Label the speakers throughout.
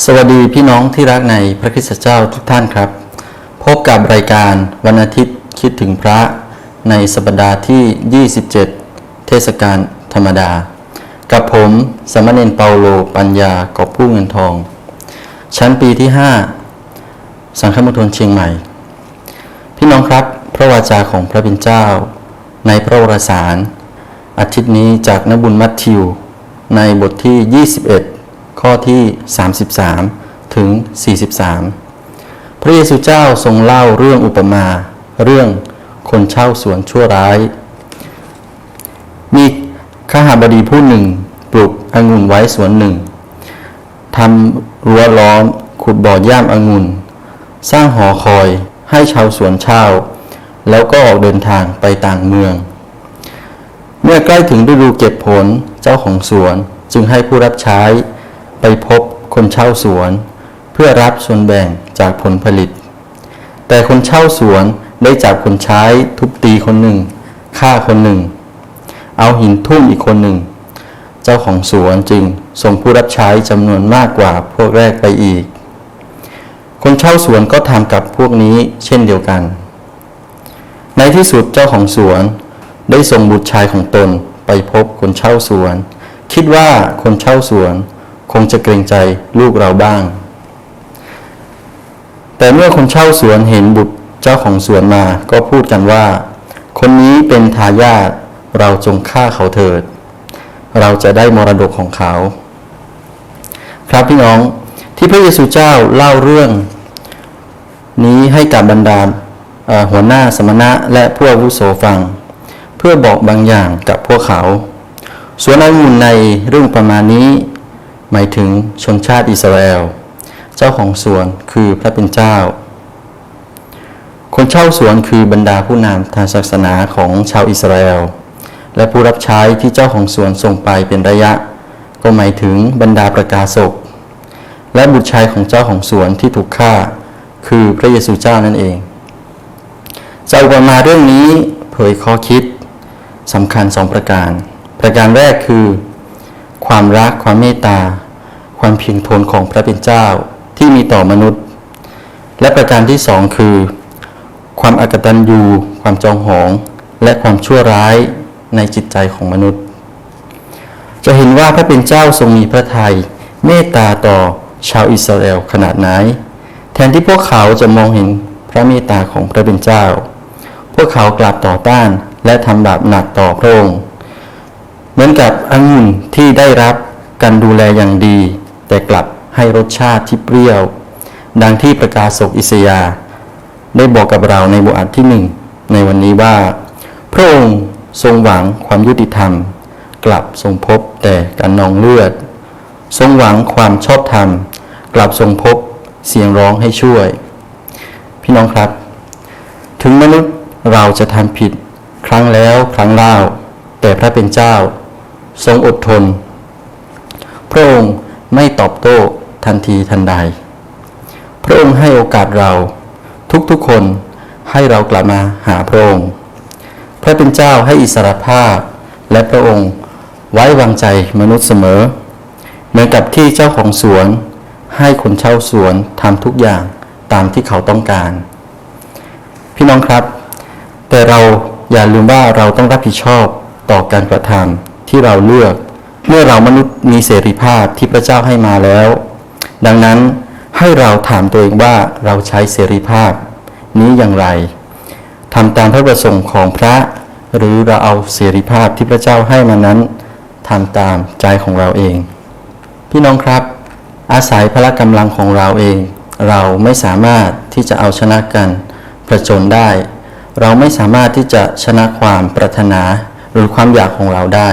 Speaker 1: สวัสดีพี่น้องที่รักในพระคริสตเจ้าทุกท่านครับ พบกับรายการวันอาทิตย์คิดถึงพระในสัปดาห์ที่ 27 เทศกาลธรรมดา กับผมสามเณรเปาโลปัญญากอบผู้เงินทอง ชั้นปีที่ 5 สังฆมณฑลเชียงใหม่ พี่น้องครับพระวาจาของพระเป็นเจ้า ในพระวรสาร อาทิตย์นี้จากนบุญมัทธิว ในบทที่ 21 ข้อที่ 33 ถึง 43 พระเยซูเจ้าทรงเล่าเรื่องอุปมา เรื่องคนเช่าสวนชั่วร้าย มีข้าหาบดีผู้หนึ่งปลูกองุ่นไว้สวนหนึ่งทำรั้วล้อมขุดบ่อย่ามองุ่น สร้างหอคอยให้ชาวสวนเช่า แล้วก็ออกเดินทางไปต่างเมือง เมื่อใกล้ถึงฤดูเก็บผลเจ้าของสวนจึงให้ผู้รับใช้ ไปพบคนเช่าสวน เพื่อรับส่วนแบ่งจากผลผลิต แต่คนเช่าสวนได้จับคนใช้ทุบตีคนหนึ่งฆ่าคนหนึ่ง เอาหินทุ่มอีกคนหนึ่ง เจ้าของสวนจึงส่งผู้รับใช้จำนวนมากกว่าพวกแรกไปอีก คนเช่าสวนก็ทำกับพวกนี้เช่นเดียวกัน ในที่สุดเจ้าของสวนได้ส่งบุตรชายของตนไปพบคนเช่าสวน คิดว่าคนเช่าสวน คงจะเกรงใจลูกเราบ้าง แต่เมื่อคนเช่าสวนเห็นบุตรเจ้าของสวนมาก็พูดกันว่า คนนี้เป็นทายาทเราจงฆ่าเขาเถิด เราจะได้มรดกของเขา ครับพี่น้องที่พระเยซูเจ้าเล่าเรื่อง นี้ให้กับบรรดาหัวหน้าสมณะและผู้อาวุโสฟัง เพื่อบอกบางอย่างกับพวกเขา ส่วนองุ่นในเรื่องประมาณนี้ หมายถึงชนชาติอิสราเอล เจ้าของสวนคือพระเป็นเจ้า คนเช่าสวนคือบรรดาผู้นำทางศาสนาของชาวอิสราเอล และผู้รับใช้ที่เจ้าของสวนส่งไปเป็นระยะ ก็หมายถึงบรรดาประกาศก และบุตรชายของเจ้าของสวนที่ถูกฆ่า คือพระเยซูเจ้านั่นเองจากอุปมาเรื่องนี้เผยข้อคิดสำคัญสองประการ ประการแรกคือ ความรักความเมตตา ความเพียงทนของพระเป็นเจ้าที่มีต่อมนุษย์ และประการที่สองคือ ความอกตัญญูความจองหอง และความชั่วร้ายในจิตใจของมนุษย์ จะเห็นว่าพระเป็นเจ้าทรงมีพระทัยเมตตาต่อชาวอิสราเอลขนาดไหน แทนที่พวกเขาจะมองเห็นพระเมตตาของพระเป็นเจ้า พวกเขากลับต่อต้านและทำบาปหนักต่อพระองค์ เหมือนกับองุ่นที่ได้รับการดูแลอย่างดี แต่กลับให้รสชาติที่เปรี้ยว ดังที่ประกาศกอิสยาห์ได้บอกกับเราในบทอัดที่หนึ่งในวันนี้ว่า พระองค์ทรงหวังความยุติธรรม กลับทรงพบแต่การนองเลือด ทรงหวังความชอบธรรม กลับทรงพบเสียงร้องให้ช่วย พี่น้องครับ ถึงมนุษย์เราจะทำผิด ครั้งแล้วครั้งเล่า แต่พระเป็นเจ้า ทรงอดทน พระองค์ไม่ตอบโต้ทันทีทันใด พระองค์ให้โอกาสเราทุกๆคนให้เรากลับมาหาพระองค์ พระเป็นเจ้าให้อิสรภาพและพระองค์ไว้วางใจมนุษย์เสมอ เหมือนกับที่เจ้าของสวน ให้คนเช่าสวนทำทุกอย่างตามที่เขาต้องการ พี่น้องครับ แต่เราอย่าลืมว่าเราต้องรับผิดชอบต่อการกระทำ ที่เราเลือก เมื่อเรามนุษย์มีเสรีภาพที่พระเจ้าให้มาแล้ว ดังนั้นให้เราถามตัวเองว่าเราใช้เสรีภาพ นี้อย่างไรทำตามพระประสงค์ของพระ หรือเราเอาเสรีภาพที่พระเจ้าให้มานั้นทำตามใจของเราเอง พี่น้องครับ อาศัยพละกำลังของเราเอง เราไม่สามารถที่จะเอาชนะกันประจนได้ เราไม่สามารถที่จะชนะความปรารถนาหรือความอยากของเราได้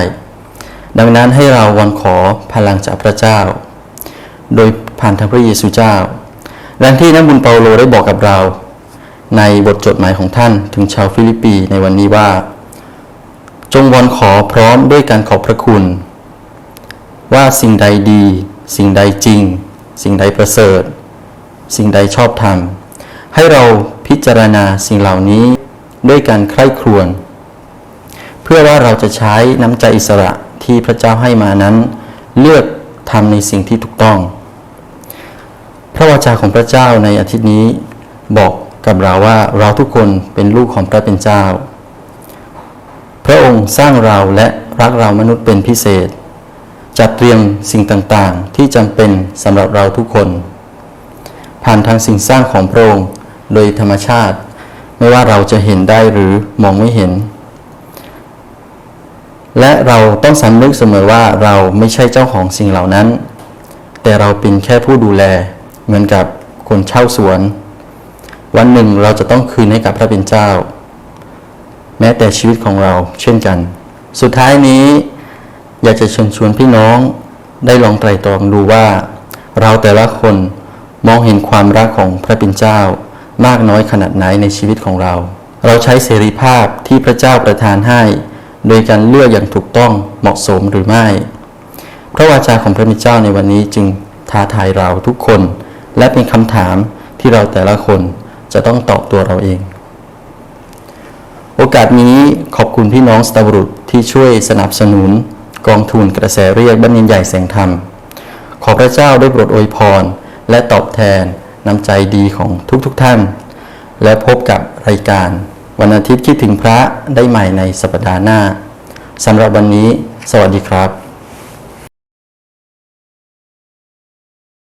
Speaker 1: ดังนั้นให้เราวันขอพลังจากพระเจ้า โดยผ่านทางพระเยซูเจ้าดังที่นักบุญเปาโลได้บอกกับเรา ในบทจดหมายของท่านถึงชาวฟิลิปปีในวันนี้ว่า จงวอนขอพร้อมด้วยการขอบพระคุณ ว่าสิ่งใดดี สิ่งใดจริง สิ่งใดประเสริฐ สิ่งใดชอบธรรม ให้เราพิจารณาสิ่งเหล่านี้ด้วยการใคร่ครวญเพื่อว่าเราจะใช้น้ำใจอิสระ ที่พระเจ้าให้มานั้น เลือกทำในสิ่งที่ถูกต้อง พระวจาของพระเจ้าในอาทิตย์นี้บอกกับเราว่าเราทุกคนเป็นลูกของพระเป็นเจ้า พระองค์สร้างเราและรักเรามนุษย์เป็นพิเศษ จัดเตรียมสิ่งต่างๆ ที่จำเป็นสำหรับเราทุกคน ผ่านทางสิ่งสร้างของพระองค์โดยธรรมชาติ ไม่ว่าเราจะเห็นได้หรือมองไม่เห็น และเราต้องสำนึกเสมอว่าเราไม่ใช่เจ้าของสิ่งเหล่านั้น แต่เราเป็นแค่ผู้ดูแล เหมือนกับคนเช่าสวน วันหนึ่งเราจะต้องคืนให้กับพระเป็นเจ้า แม้แต่ชีวิตของเราเช่นกัน สุดท้ายนี้ อยากจะเชิญชวนพี่น้องได้ลองไตรตรองดูว่า เราแต่ละคนมองเห็นความรักของพระเป็นเจ้ามากน้อยขนาดไหนในชีวิตของเรา เราใช้เสรีภาพที่พระเจ้าประทานให้ โดยการเลือกอย่างถูกต้องเหมาะสมหรือไม่ พระวาจาของพระมิเจ้าในวันนี้จึงท้าทายเราทุกคน และเป็นคำถามที่เราแต่ละคนจะต้องตอบตัวเราเอง โอกาสนี้ขอบคุณพี่น้องสตาบรุษที่ช่วยสนับสนุน กองทุนกระแสเรียกบันยินใหญ่แสงธรรม ขอพระเจ้าได้โปรดอวยพร และตอบแทนน้ำใจดีของทุกๆทท่าน และพบกับรายการ วันอาทิตย์คิดถึงพระได้ใหม่ในสัปดาห์หน้าสำหรับวันนี้ สวัสดีครับ